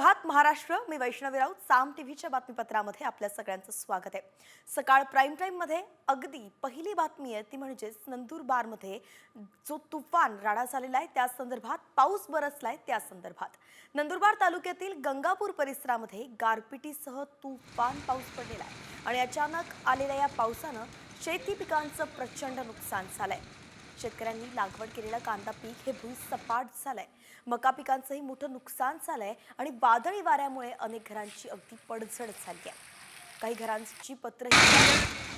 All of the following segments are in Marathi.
प्रभात महाराष्ट्र. मी वैष्णवी राऊत साम टीव्हीच्या बातमीपत्रामध्ये आपल्या सगळ्यांचं स्वागत आहे. सकाळ प्राईम टाईममध्ये अगदी पहिली बातमी आहे ती म्हणजेच नंदुरबारमध्ये जो तुफान राडा झालेला आहे त्या संदर्भात पाऊस बरसलाय त्या संदर्भात. नंदुरबार तालुक्यातील गंगापूर परिसरामध्ये गारपिटीसह तुफान पाऊस पडलेला आहे आणि अचानक आलेल्या या पावसानं शेती पिकांचं प्रचंड नुकसान झालंय. शेतकऱ्यांनी लागवड केलेलं कांदा पीक हे भूसपाट झालंय. मका पिकांचंही मोठं नुकसान झालंय आणि वादळी वाऱ्यामुळे अनेक घरांची अगदी पडझड झाली आहे. काही घरांची पत्रही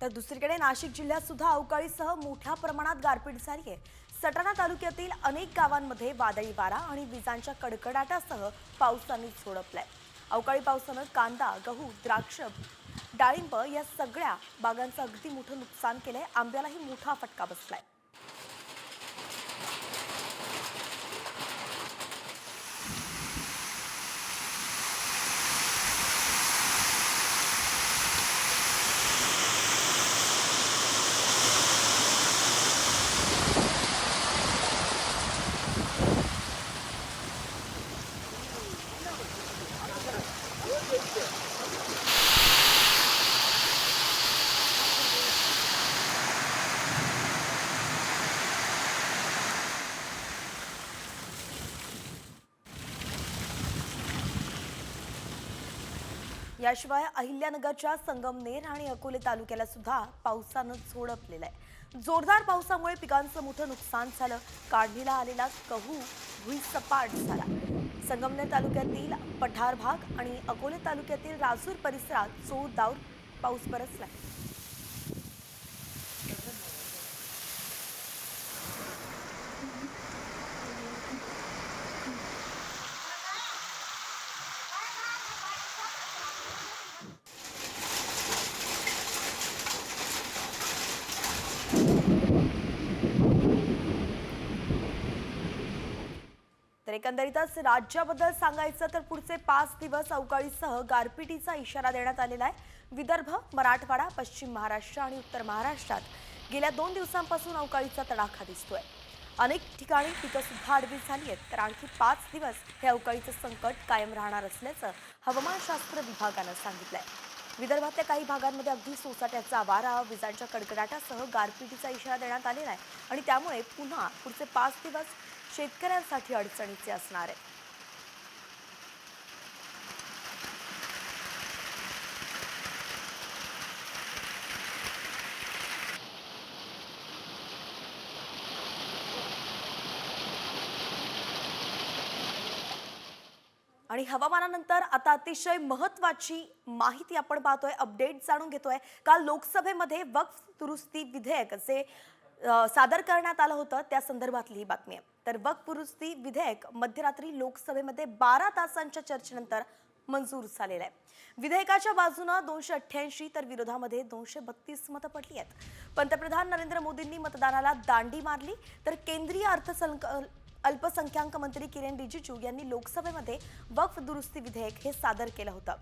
तर दुसरीकडे नाशिक जिल्ह्यात सुद्धा अवकाळीसह मोठ्या प्रमाणात गारपीट झाली आहे. सटाणा तालुक्यातील अनेक गावांमध्ये वादळी वारा आणि विजांच्या कडकडाटासह पावसाने झोडपलाय. अवकाळी पावसानं कांदा गहू द्राक्ष डाळिंब या सगळ्या बागांचं अगदी मोठं नुकसान केलंय. आंब्यालाही मोठा फटका बसलाय. याशिवाय अहिल्यानगरच्या संगमनेर आणि अकोले तालुक्याला सुद्धा पावसानं झोडपलेलं आहे. जोरदार पावसामुळे पिकांचं मोठं नुकसान झालं. काढणीला आलेला कहू भुईसपाट झाला. संगमनेर तालुक्यातील पठार भाग आणि अकोले तालुक्यातील राजूर परिसरात जोरदार पाऊस बरसलाय एकंदरीतच राज्याबद्दल सांगायचं तर पुढचे पाच दिवस अवकाळीसह गारपिटीचा इशारा देण्यात आलेला आहे. विदर्भ मराठवाडा पश्चिम महाराष्ट्र आणि उत्तर महाराष्ट्रात गेल्या दोन दिवसांपासून अवकाळीचा तडाखा दिसतोय. अनेक ठिकाणी पिकं सुद्धा आडवी झाली आहेत तर आणखी पाच दिवस हे अवकाळीचं संकट कायम राहणार असल्याचं हवामानशास्त्र विभागानं सांगितलंय. विदर्भातल्या काही भागांमध्ये अगदी सोसाट्याचा वारा विजांच्या कडकडाटासह गारपिटीचा इशारा देण्यात आलेला आहे आणि त्यामुळे पुन्हा पुढचे पाच दिवस शेतकऱ्यांसाठी अडचणीचे असणार आहे. आणि हवामानानंतर आता अतिशय महत्वाची माहिती आपण पाहतोय अपडेट जाणून घेतोय. काल लोकसभेमध्ये वक्फ दुरुस्ती विधेयक जे सादर करण्यात आलं होतं त्या संदर्भातली ही बातमी आहे. तर वक्फ विधेयक मध्यरात्री लोकसभेमध्ये बारा तासांच्या चर्चेनंतर मंजूर झालेलं आहे. विधेयकाच्या बाजूनं दोनशे अठ्ठ्याऐंशी तर विरोधामध्ये दोनशे बत्तीस मतं पडली आहेत. पंतप्रधान नरेंद्र मोदींनी मतदानाला दांडी मारली. तर केंद्रीय अर्थसंक अल्पसंख्याक मंत्री किरेन रिजिजू यांनी लोकसभेमध्ये वक्फ दुरुस्ती विधेयक हे सादर केलं होतं.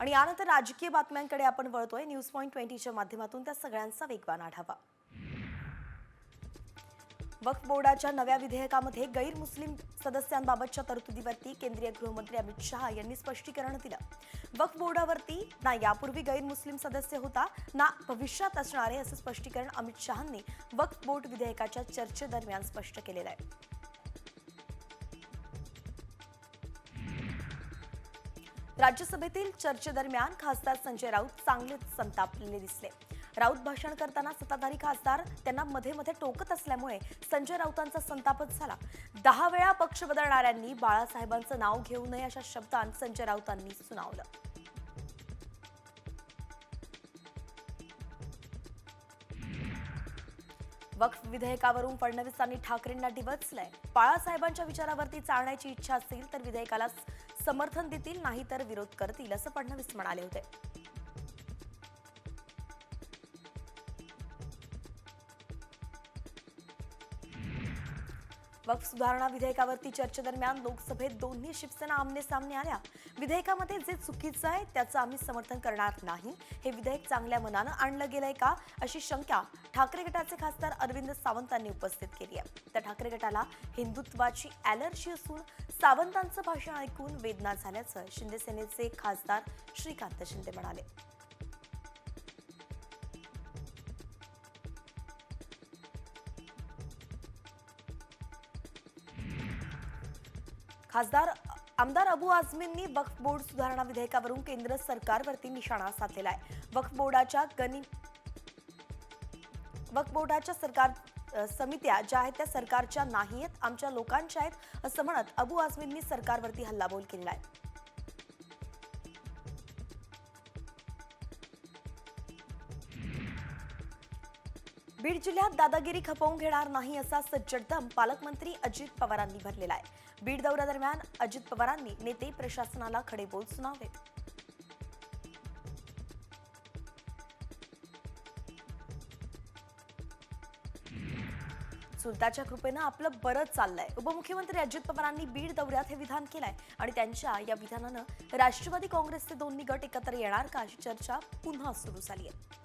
आणि यानंतर राजकीय बातम्यांकडे आपण वळतोय. न्यूज पॉईंट ट्वेंटीच्या माध्यमातून त्या सगळ्यांचा वेगवान आढावा. वक्फ बोर्डाच्या नव्या विधेयकामध्ये गैरमुस्लिम सदस्यांबाबतच्या तरतुदीवरती केंद्रीय गृहमंत्री अमित शहा यांनी स्पष्टीकरण दिलं. वक्फ बोर्डावरती ना यापूर्वी गैरमुस्लिम सदस्य होता ना भविष्यात असणारे असं स्पष्टीकरण अमित शहांनी वक्फ बोर्ड विधेयकाच्या चर्चेदरम्यान स्पष्ट केलेलं आहे. राज्यसभेतील चर्चेदरम्यान खासदार संजय राऊत चांगलेच संतापलेले दिसले. राऊत भाषण करताना सत्ताधारी खासदार त्यांना मध्ये मध्ये टोकत असल्यामुळे संजय राऊतांचा संतापच झाला. दहा वेळा पक्ष बदलणाऱ्यांनी बाळासाहेबांचं नाव घेऊ नये अशा शब्दांत संजय राऊतांनी सुनावलं. वक्फ विधेयकावरून फडणवीसांनी ठाकरेंना डिवचलंय. बाळासाहेबांच्या विचारावरती चालण्याची इच्छा असेल तर विधेयकाला समर्थन देतील नाही तर विरोध करतील असं फडणवीस म्हणाले होते. वक्फ सुधारणा विधेयकावरती चर्चेदरम्यान लोकसभेत दोन्ही शिवसेना आमने सामने आल्या. विधेयकामध्ये जे चुकीचं आहे त्याचं आम्ही समर्थन करणार नाही. हे विधेयक चांगल्या मनानं आणलं गेलंय का अशी शंका ठाकरे गटाचे खासदार अरविंद सावंतांनी उपस्थित केली आहे. त्या ठाकरे गटाला हिंदुत्वाची ॲलर्जी असून सावंतांचं भाषण ऐकून वेदना झाल्याचं शिंदे सेनेचे खासदार श्रीकांत शिंदे म्हणाले. खासदार आमदार अबू आझमींनी वक्फ बोर्ड सुधारणा विधेयकावरून केंद्र सरकारवरती निशाणा साधलेला आहे. वक्फ बोर्डाच्या गणी वक्फ बोर्डाच्या सरकार समित्या ज्या आहेत त्या सरकारच्या नाही आहेत आमच्या लोकांच्या आहेत असं म्हणत अबू आझमींनी सरकारवरती हल्लाबोल केलेला आहे. बीड जिल्ह्यात दादागिरी खपवून घेणार नाही असा सज्जड दम पालकमंत्री अजित पवारांनी भरलेला आहे. बीड दौऱ्यादरम्यान अजित पवारांनी नेते प्रशासनाला खडे बोल सुनावले. सुलताच्या कृपेनं आपलं बरंच चाललंय. उपमुख्यमंत्री अजित पवारांनी बीड दौऱ्यात हे विधान केलंय आणि त्यांच्या या विधानानं राष्ट्रवादी काँग्रेसचे दोन्ही गट एकत्र येणार का अशी चर्चा पुन्हा सुरू झाली आहे.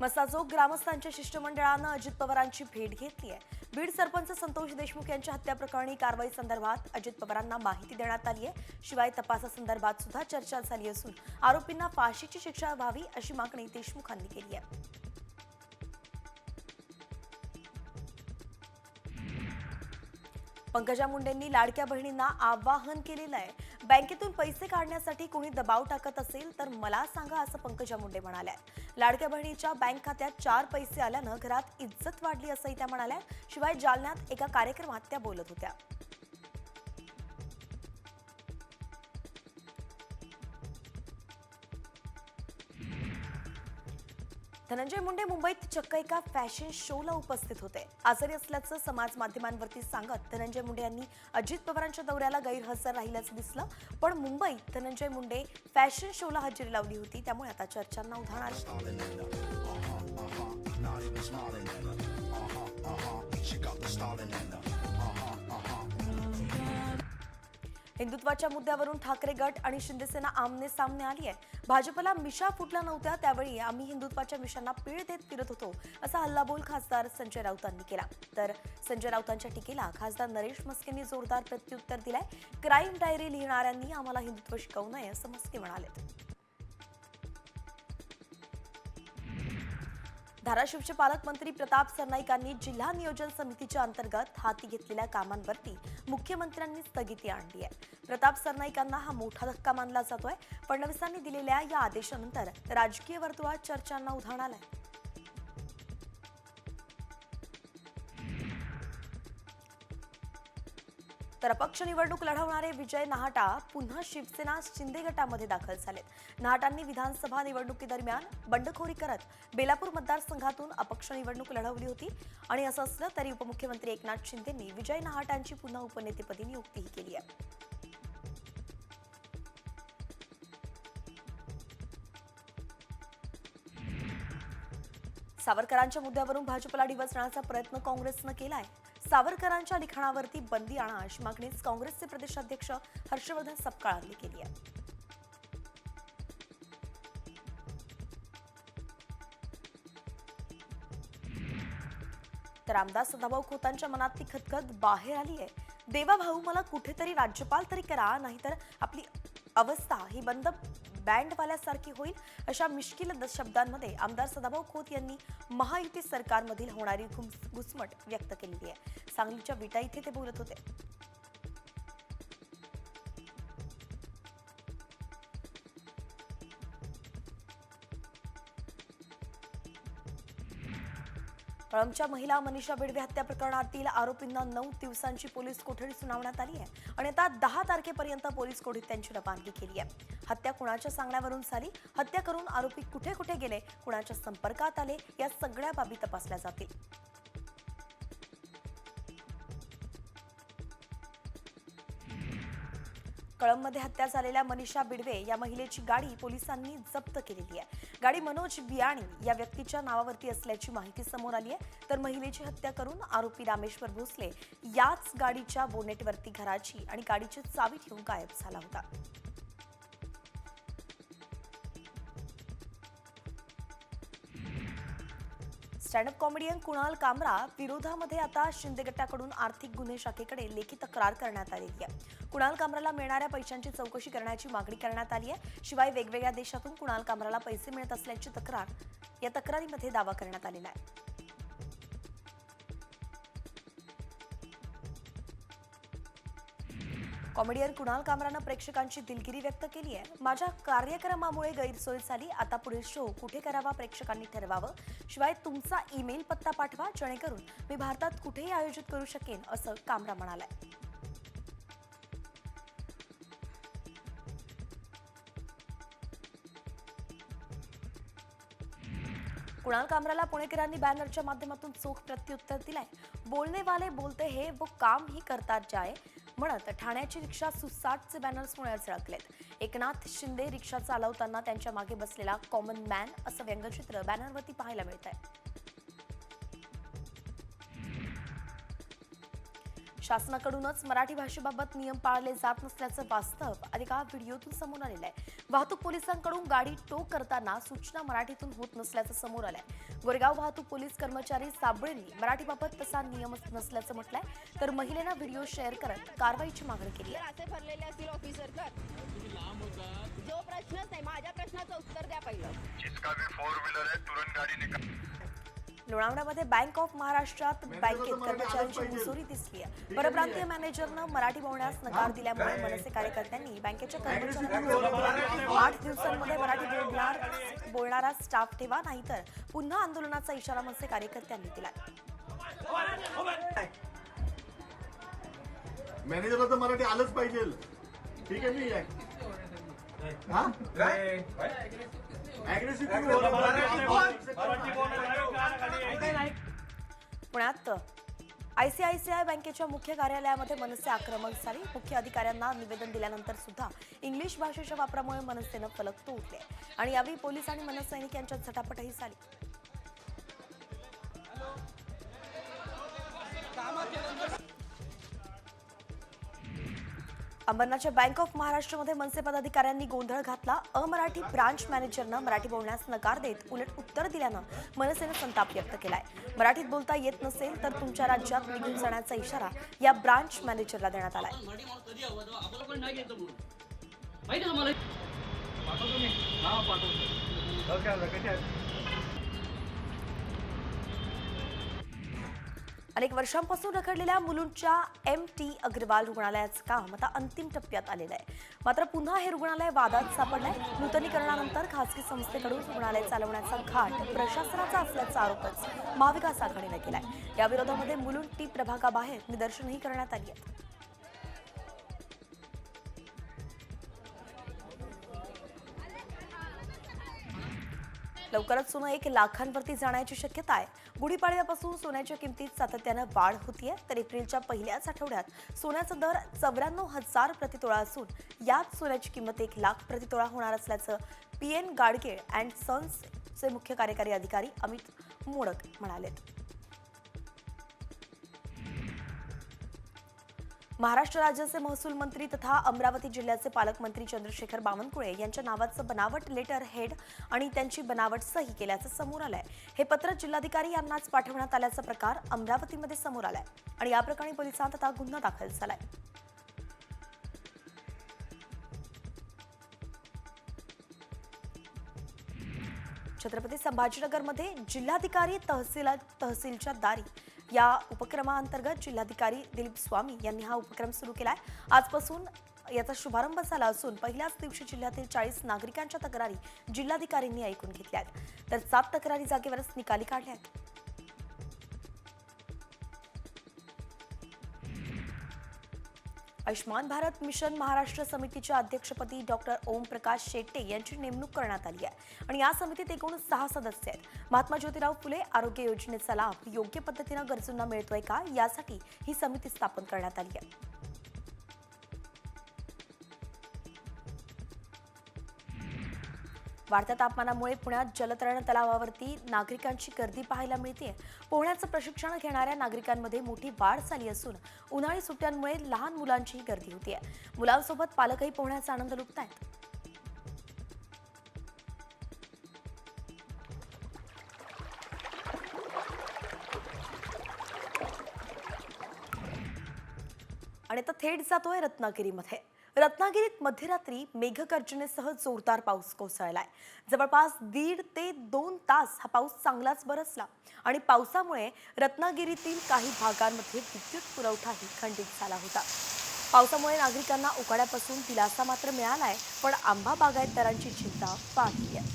मसाजोग ग्रामस्थांच्या शिष्टमंडळानं अजित पवारांची भेट घेतली आहे बीड सरपंच संतोष देशमुख यांच्या हत्या प्रकरणी कारवाई संदर्भात अजित पवारांना माहिती देण्यात आली आहे. शिवाय तपासासंदर्भात सुद्धा चर्चा झाली असून आरोपींना फाशीची शिक्षा व्हावी अशी मागणी देशमुखांनी केली आहे. पंकजा मुंडेंनी लाडक्या बहिणींना आवाहन केलेलं आहे. बँकेतून पैसे काढण्यासाठी कोणी दबाव टाकत असेल तर मला सांगा असं पंकजा मुंडे म्हणाल्या. लाडक्या बहिणीच्या बँक खात्यात चार पैसे आल्यानं घरात इज्जत वाढली असंही त्या म्हणाल्या. शिवाय जालन्यात एका कार्यक्रमात त्या बोलत होत्या. धनंजय मुंडे मुंबईत चक्क एका फॅशन शोला उपस्थित होते. आजारी असल्याचं समाज माध्यमांवरती सांगत धनंजय मुंडे यांनी अजित पवारांच्या दौऱ्याला गैरहजर राहिल्याचं दिसलं. पण मुंबईत धनंजय मुंडे फॅशन शोला हजेरी लावली होती. त्यामुळे आता चर्चांना उधाण आलं. हिंदुत्वाच्या मुद्द्यावरून ठाकरे गट आणि शिंदेसेना आमने सामने आली आहे. भाजपला मिशा फुटल्या नव्हत्या त्यावेळी आम्ही हिंदुत्वाच्या मिशांना पीळ देत फिरत होतो असा हल्लाबोल खासदार संजय राऊतांनी केला. तर संजय राऊतांच्या टीकेला खासदार नरेश मस्केंनी जोरदार प्रत्युत्तर दिलंय. क्राईम डायरी लिहिणाऱ्यांनी आम्हाला हिंदुत्व शिकवू नये असं मस्के म्हणाले धाराशिवचे पालकमंत्री प्रताप सरनाईकांनी जिल्हा नियोजन समितीच्या अंतर्गत हाती घेतलेल्या कामांवरती मुख्यमंत्र्यांनी स्थगिती आणली आहे. प्रताप सरनाईकांना हा मोठा धक्का मानला जातोय फडणवीसांनी दिलेल्या या आदेशानंतर राजकीय वर्तुळात चर्चांना उधाण आलंय. तर अपक्ष निवडणूक लढवणारे विजय नाहटा पुन्हा शिवसेना शिंदे गटामध्ये दाखल झालेत. नाहटांनी विधानसभा निवडणुकीदरम्यान बंडखोरी करत बेलापूर मतदारसंघातून अपक्ष निवडणूक लढवली होती. आणि असं असलं तरी उपमुख्यमंत्री एकनाथ शिंदेंनी विजय नाहटांची पुन्हा उपनेतेपदी नियुक्तीही केली आहे. सावरकरांच्या मुद्द्यावरून भाजपला डिवचण्याचा प्रयत्न काँग्रेसनं केलाय. सावरकरांच्या लिखाणावरती बंदी आणा अशी मागणीच काँग्रेसचे प्रदेशाध्यक्ष हर्षवर्धन सपकाळ यांनी केली आहे. तर आमदार सदाभाऊ खोतांच्या मनात ती खतखत बाहेर आली आहे. देवा भाऊ मला कुठेतरी राज्यपाल तरी करा नाहीतर आपली अवस्था ही बंद बँडवाल्यासारखी होईल अशा मिश्किल शब्दांमध्ये आमदार सदाभाऊ खोत यांनी महायुती सरकारमधील होणारी घुसमट व्यक्त केलेली आहे. सांगलीच्या विटा इथे ते बोलत होते. कळमच्या महिला मनीषा बेडवे हत्या प्रकरणातील आरोपींना नऊ दिवसांची पोलीस कोठडी सुनावण्यात आली आहे आणि आता दहा तारखेपर्यंत पोलीस कोठडीत त्यांची रवानगी केली आहे. हत्या कुणाच्या सांगण्यावरून झाली? हत्या करून आरोपी कुठे कुठे गेले? कुणाच्या संपर्कात आले? या सगळ्या बाबी तपासल्या जातील. कळंबमध्ये हत्या झालेल्या मनीषा बिडवे या महिलेची गाडी पोलिसांनी जप्त केलेली आहे. गाडी मनोज बियाणी या व्यक्तीच्या नावावरती असल्याची माहिती समोर आली आहे. तर महिलेची हत्या करून आरोपी रामेश्वर भोसले याच गाडीच्या बोनेटवरती घराची आणि गाडीची चावी ठेवून गायब झाला होता. स्टँडअप कॉमेडियन कुणाल कामरा विरोधामध्ये आता शिंदे गटाकडून आर्थिक गुन्हे शाखेकडे लेखी तक्रार करण्यात आलेली आहे. कुणाल कामराला मिळणाऱ्या पैशांची चौकशी करण्याची मागणी करण्यात आली आहे. शिवाय वेगवेगळ्या देशातून कुणाल कामराला पैसे मिळत असल्याची तक्रार या तक्रारीमध्ये दावा करण्यात आलेला आहे. कॉमेडियन कुणाल कामरानं प्रेक्षकांची दिलगिरी व्यक्त केली आहे. माझ्या कार्यक्रमामुळे गैरसोय झाली. आता पुढील शो कुठे करावा प्रेक्षकांनी ठरवावं? शिवाय तुमचा ईमेल पत्ता पाठवा जेणेकरून मी भारतात कुठेही आयोजित करू शकेन असं कामरा म्हणालाय. कुणाल कामराला पुणेकरांनी बॅनरच्या माध्यमातून चोख प्रत्युत्तर दिलाय. बोलणे वाले बोलते हे वो काम ही करतात जाय. म्हणत ठाण्याची रिक्षा सुसाटचे बॅनर्स अडकलेत एकनाथ शिंदे रिक्षा चालवताना त्यांच्या मागे बसलेला कॉमन मॅन असं व्यंगचित्र बॅनरवरती पाहायला मिळत आहे शासनाकडूनच मराठी भाषेबाबत नियम पाळले जात नसल्याचं वास्तव आणि एका व्हिडिओतून समोर आलेलं आहे. वाहतूक पोलिसांकडून गाडी टो करताना सूचना मराठीतून होत नसल्याचं समोर आलंय. गोरेगाव वाहतूक पोलीस कर्मचारी साबळेंनी मराठीबाबत तसा नियमच नसल्याचं म्हटलंय. तर महिलेनं व्हिडिओ शेअर करत कारवाईची मागणी केली जो प्रश्नच नाही माझ्या प्रश्नाचं उत्तर द्या पहिलं. जिसका भी फोर व्हीलर है तुरंत गाड़ी निकाल. लोणावळ्यामध्ये बँक ऑफ महाराष्ट्रात बँकेत कर्मचाऱ्यांची मुजोरी दिसली आहे परप्रांतीय मॅनेजरनं मराठी बोलण्यास नकार दिल्यामुळे मनसे कार्यकर्त्यांनी बँकेच्या कर्मचाऱ्यांना आठ दिवसांमध्ये मराठी बोलणार बोलणारा स्टाफ ठेवा नाहीतर पुन्हा आंदोलनाचा इशारा मनसे कार्यकर्त्यांनी दिला मॅनेजरला तर मराठी आलंच पाहिजे. ठीक आहे मी पुण्यात आयसीआयसीआय बँकेच्या मुख्य कार्यालयामध्ये मनसे आक्रमक झाली. मुख्य अधिकाऱ्यांना निवेदन दिल्यानंतर सुद्धा इंग्लिश भाषेच्या वापरामुळे मनसेनं फलक तो उठले आणि यावेळी पोलीस आणि मनसैनिक यांच्यात झटापटही झाली. अंबरनाथच्या बँक ऑफ महाराष्ट्रमध्ये मनसे पदाधिकाऱ्यांनी गोंधळ घातला. अमराठी ब्रांच मॅनेजरनं मराठी बोलण्यास नकार देत उलट उत्तर दिल्यानं मनसेनं संताप व्यक्त केलाय. मराठीत बोलता येत नसेल तर तुमच्या राज्यात निघून जाण्याचा इशारा या ब्रांच मॅनेजरला देण्यात आलाय. अनेक वर्षांपासून रखडलेल्या मुलुंडच्या एम टी अग्रवाल रुग्णालयाचं काम आता अंतिम टप्प्यात आलेलं आहे. मात्र पुन्हा हे रुग्णालय वादात सापडलंय. नूतनीकरणानंतर खासगी संस्थेकडून रुग्णालय चालवण्याचा घाट प्रशासनाचा असल्याचा आरोपच महाविकास आघाडीने केलाय. या विरोधामध्ये मुलुंड टी प्रभागाबाहेर निदर्शनही करण्यात आली आहेत लवकरच सोनं एक लाखांवरती जाण्याची शक्यता आहे. गुढीपाडव्यापासून सोन्याच्या किमतीत सातत्यानं वाढ होतीये. तर एप्रिलच्या पहिल्याच आठवड्यात सोन्याचा दर चौऱ्याण्णव हजार प्रतितोळा असून यात सोन्याची किंमत एक लाख प्रतितोळा होणार असल्याचं पी एन गाडगे अँड सन्सचे मुख्य कार्यकारी अधिकारी अमित मोडक म्हणालेत. महाराष्ट्र राज्याचे महसूल मंत्री तथा अमरावती जिल्ह्याचे पालकमंत्री चंद्रशेखर बावनकुळे यांच्या नावाचं बनावट लेटर हेड आणि त्यांची बनावट सही केल्याचं समोर आलंय. हे पत्र जिल्हाधिकारी यांनाच पाठवण्यात आल्याचा प्रकार अमरावतीमध्ये समोर आलाय आणि या प्रकरणी पोलिसांत आता गुन्हा दाखल झालाय. छत्रपती संभाजीनगरमध्ये जिल्हाधिकारी तहसील तहसीलच्या दारी या उपक्रमाअंतर्गत जिल्हाधिकारी दिलीप स्वामी यांनी हा उपक्रम सुरू केला आहे आजपासून याचा शुभारंभ झाला असून पहिल्याच दिवशी जिल्ह्यातील चाळीस नागरिकांच्या तक्रारी जिल्हाधिकाऱ्यांनी ऐकून घेतल्या आहेत तर सात तक्रारी जागेवरच निकाली काढल्या आहेत आयुष्मान भारत मिशन महाराष्ट्र समितीच्या अध्यक्षपदी डॉक्टर ओमप्रकाश शेट्टे यांची नेमणूक करण्यात आली आहे. आणि या समितीत एकूण सहा सदस्य आहेत. महात्मा ज्योतिराव फुले आरोग्य योजनेचा लाभ योग्य पद्धतीनं गरजूंना मिळतोय का? यासाठी ही समिती स्थापन करण्यात आली आहे. वाढत्या तापमानामुळे पुण्यात जलतरण तलावावरती नागरिकांची गर्दी पाहायला मिळते पोहण्याचं प्रशिक्षण घेणाऱ्या नागरिकांमध्ये मोठी वाढ झाली असून उन्हाळी सुट्ट्यांमुळे लहान मुलांचीही गर्दी होती मुलांसोबत पालकही पोहण्याचा आनंद लुटतायत. आणि आता थेट जातोय रत्नागिरीमध्ये. रत्नागिरीत मध्यरात्री मेघगर्जनेसह जोरदार पाऊस कोसळलाय. जवळपास दीड ते दोन तास हा पाऊस चांगलाच बरसला आणि पावसामुळे रत्नागिरीतील काही भागांमध्ये विद्युत पुरवठाही खंडित झाला होता. पावसामुळे नागरिकांना उकाड्यापासून दिलासा मात्र मिळालाय पण आंबा बागायतदारांची चिंता वाढली आहे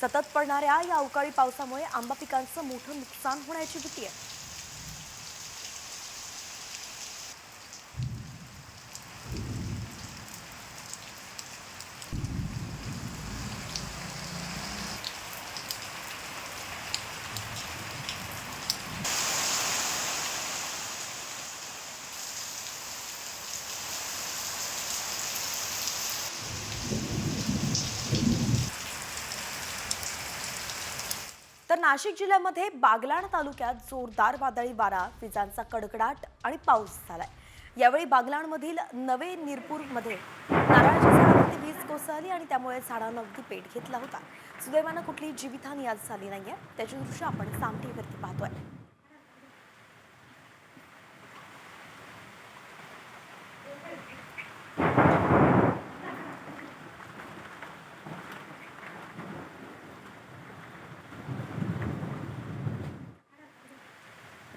सतत पडणाऱ्या या अवकाळी पावसामुळे आंबा पिकांचं मोठं नुकसान होण्याची भीती आहे. नाशिक जिल्ह्यामध्ये बागलाण तालुक्यात जोरदार वादळी वारा विजांचा कडकडाट आणि पाऊस झालाय. यावेळी बागलाणमधील नवे निरपूरमध्ये नारळाच्या झाडावरती वीज कोसळली आणि त्यामुळे झाडानं अगदी पेट घेतला होता. सुदैवानं कुठलीही जीवितहानी आज झाली नाहीये. त्याची दृश्य आपण सामटीवरती पाहतोय.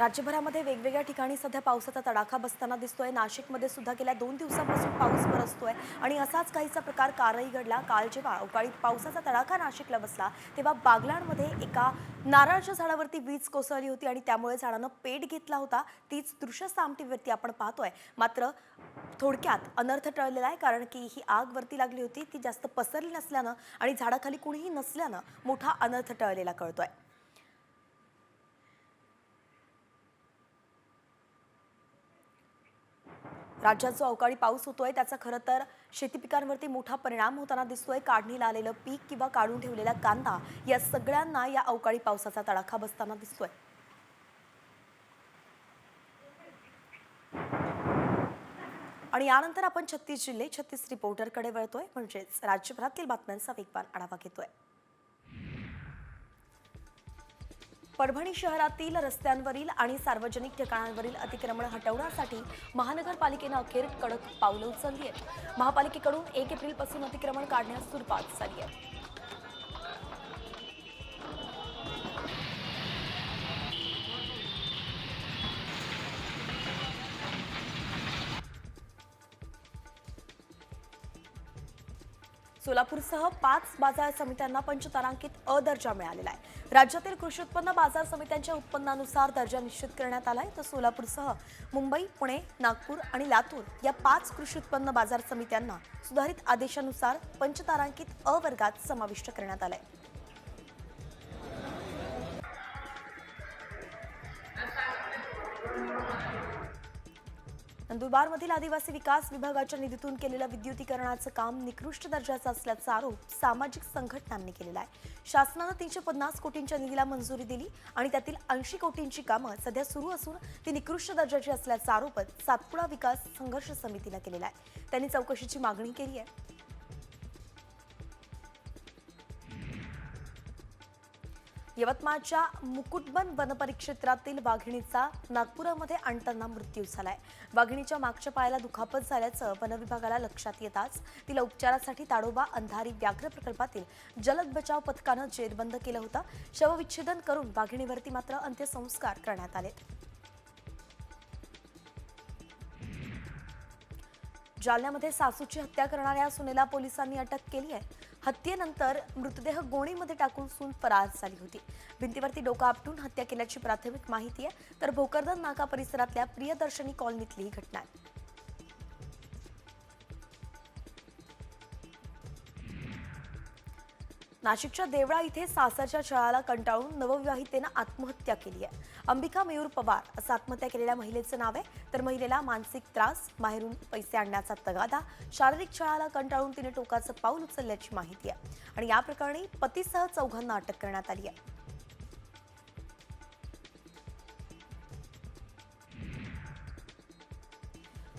राज्यभरामध्ये वेगवेगळ्या ठिकाणी सध्या पावसाचा तडाखा बसताना दिसतोय. नाशिकमध्ये सुद्धा गेल्या दोन दिवसांपासून पाऊस बरसतोय आणि असाच काहीसा प्रकार कालही घडला. काल जेव्हा अवकाळी पावसाचा तडाखा नाशिकला बसला तेव्हा बागलाणमध्ये एका नारळाच्या झाडावरती वीज कोसळली होती आणि त्यामुळे झाडानं पेट घेतला होता. तीच दृश्य सामटीवरती आपण पाहतोय. मात्र थोडक्यात अनर्थ टळलेला आहे कारण की ही आग वरती लागली होती. ती जास्त पसरली नसल्यानं आणि झाडाखाली कुणीही नसल्यानं मोठा अनर्थ टळलेला कळतोय. राज्यात जो अवकाळी पाऊस होतोय त्याचा खरं तर शेती पिकांवरती मोठा परिणाम होताना दिसतोय. काढणीला आलेलं पीक किंवा काढून ठेवलेला कांदा या सगळ्यांना या अवकाळी पावसाचा तडाखा बसताना दिसतोय. आणि यानंतर आपण छत्तीस जिल्हे छत्तीस रिपोर्टरकडे वळतोय. म्हणजेच राज्यभरातील बातम्यांचा वेगवान आढावा घेतोय. परभणी शहरातील रस्त्यांवरील आणि सार्वजनिक ठिकाणांवरील अतिक्रमण हटवण्यासाठी महानगरपालिकेनं अखेर कडक पावलं उचलली आहेत. महापालिकेकडून एक एप्रिलपासून अतिक्रमण काढण्यास सुरुवात झाली आहे. सोलापूरसह पाच बाजार समित्यांना पंचतारांकित अ दर्जा मिळालेला आहे. राज्यातील कृषी उत्पन्न बाजार समित्यांच्या उत्पन्नानुसार दर्जा निश्चित करण्यात आलाय. तर सोलापूरसह मुंबई पुणे नागपूर आणि लातूर या पाच कृषी उत्पन्न बाजार समित्यांना सुधारित आदेशानुसार पंचतारांकित अ वर्गात समाविष्ट करण्यात आलाय. नंदुरबारमधील आदिवासी विकास विभागाच्या निधीतून केलेलं विद्युतीकरणाचं काम निकृष्ट दर्जाचं असल्याचा आरोप सामाजिक संघटनांनी केलेला आहे. शासनानं तीनशे पन्नास कोटींच्या निधीला मंजुरी दिली आणि त्यातील ऐंशी कोटींची कामं सध्या सुरू असून ती निकृष्ट दर्जाची असल्याचा आरोप सातपुडा विकास संघर्ष समितीनं केलेला आहे. त्यांनी चौकशीची मागणी केली आहे. यवतमाळच्या मुकुटबन वनपरिक्षेत्रातील वाघिणीचा नागपुरामध्ये आणताना मृत्यू झालाय. वाघिणीच्या मागच्या पायाला दुखापत झाल्याचं वनविभागाला लक्षात येताच तिला उपचारासाठी ताडोबा अंधारी व्याघ्र प्रकल्पातील जलद बचाव पथकानं जेरबंद केलं होतं. शवविच्छेदन करून वाघिणीवरती मात्र अंत्यसंस्कार करण्यात आले जालन्यामध्ये सासूची हत्या करणाऱ्या सुनेला पोलिसांनी अटक केली आहे. हत्येनंतर मृतदेह गोणीमध्ये टाकून सून फरार झाली होती. भिंतीवरती डोकं आपटून हत्या केल्याची प्राथमिक माहिती आहे. तर भोकरदन नाका परिसरातल्या प्रियदर्शनी कॉलनीतली ही घटना आहे. नाशिकच्या देवळा इथे सासरच्या छळाला कंटाळून नवविवाहितेनं आत्महत्या केली आहे अंबिका मयूर पवार असं आत्महत्या केलेल्या महिलेचं नाव आहे. तर महिलेला मानसिक त्रास माहेरून पैसे आणण्याचा तगादा शारीरिक छळाला कंटाळून तिने टोकाचं पाऊल उचलल्याची माहिती आहे. आणि या प्रकरणी पतीसह चौघांना अटक करण्यात आली आहे.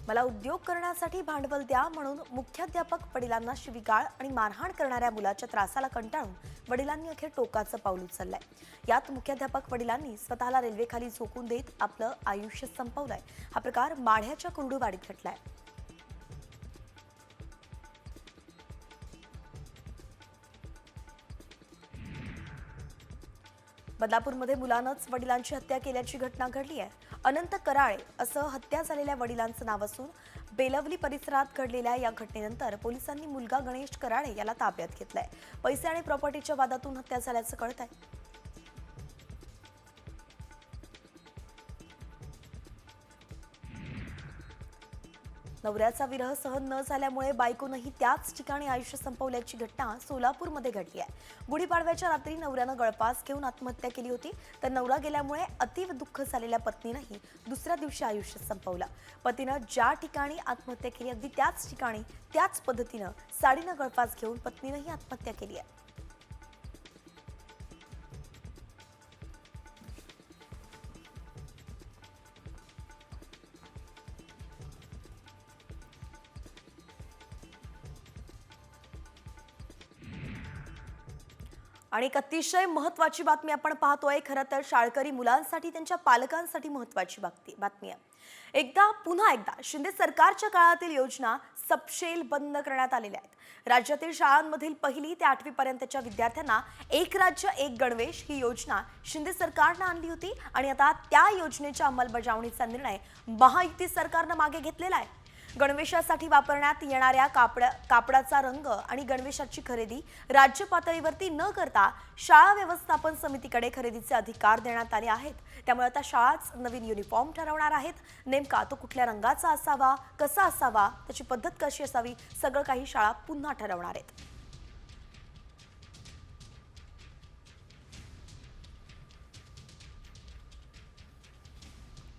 मला उद्योग करण्यासाठी भांडवल द्या म्हणून मुख्याध्यापक वडिलांना शिवीगाळ आणि मारहाण करणाऱ्या मुलाच्या त्रासाला कंटाळून वडिलांनी अखेर टोकाचं पाऊल उचललंय. यात मुख्याध्यापक वडिलांनी स्वतःला रेल्वेखाली झोकून देत आपलं आयुष्य संपवलंय. हा प्रकार माढ्याच्या कुर्डूवाडीत घडलाय. बदलापूरमध्ये मुलानंच वडिलांची हत्या केल्याची घटना घडली आहे. अनंत कराळे असं हत्या झालेल्या वडिलांचं नाव असून बेलवली परिसरात घडलेल्या या घटनेनंतर पोलिसांनी मुलगा गणेश कराळे याला ताब्यात घेतलाय. पैसे आणि प्रॉपर्टीच्या वादातून हत्या झाल्याचं कळत आहे नवऱ्याचा विरह सहन न झाल्यामुळे बायकोनंही त्याच ठिकाणी आयुष्य संपवल्याची घटना सोलापूरमध्ये घडली आहे. गुढीपाडव्याच्या रात्री नवऱ्यानं गळफास घेऊन आत्महत्या केली होती. तर नवरा गेल्यामुळे अतीव दुःख झालेल्या पत्नीनंही दुसऱ्या दिवशी आयुष्य संपवलं. पतीनं ज्या ठिकाणी आत्महत्या केली अगदी त्याच ठिकाणी त्याच पद्धतीनं साडीनं गळफास घेऊन पत्नीनंही आत्महत्या केली आहे. आणि एक अतिशय महत्वाची बातमी आपण पाहतोय खरं तर शाळकरी मुलांसाठी त्यांच्या पालकांसाठी महत्वाची बातमी बातमी आहे. एकदा पुन्हा एकदा शिंदे सरकारच्या काळातील योजना सपशेल बंद करण्यात आलेल्या आहेत. राज्यातील शाळांमधील पहिली ते आठवी पर्यंतच्या विद्यार्थ्यांना एक राज्य एक गणवेश ही योजना शिंदे सरकारनं आणली होती आणि आता त्या योजनेच्या अंमलबजावणीचा निर्णय महायुती सरकारनं मागे घेतलेला आहे. गणवेशासाठी वापरण्यात येणाऱ्या कापड कापडाचा रंग आणि गणवेशाची खरेदी राज्य पातळीवरती न करता शाळा व्यवस्थापन समितीकडे खरेदीचे अधिकार देण्यात आले आहेत. त्यामुळे आता शाळाच नवीन युनिफॉर्म ठरवणार आहेत. नेमका तो कुठल्या रंगाचा असावा कसा असावा त्याची पद्धत कशी असावी सगळं काही शाळा पुन्हा ठरवणार आहेत.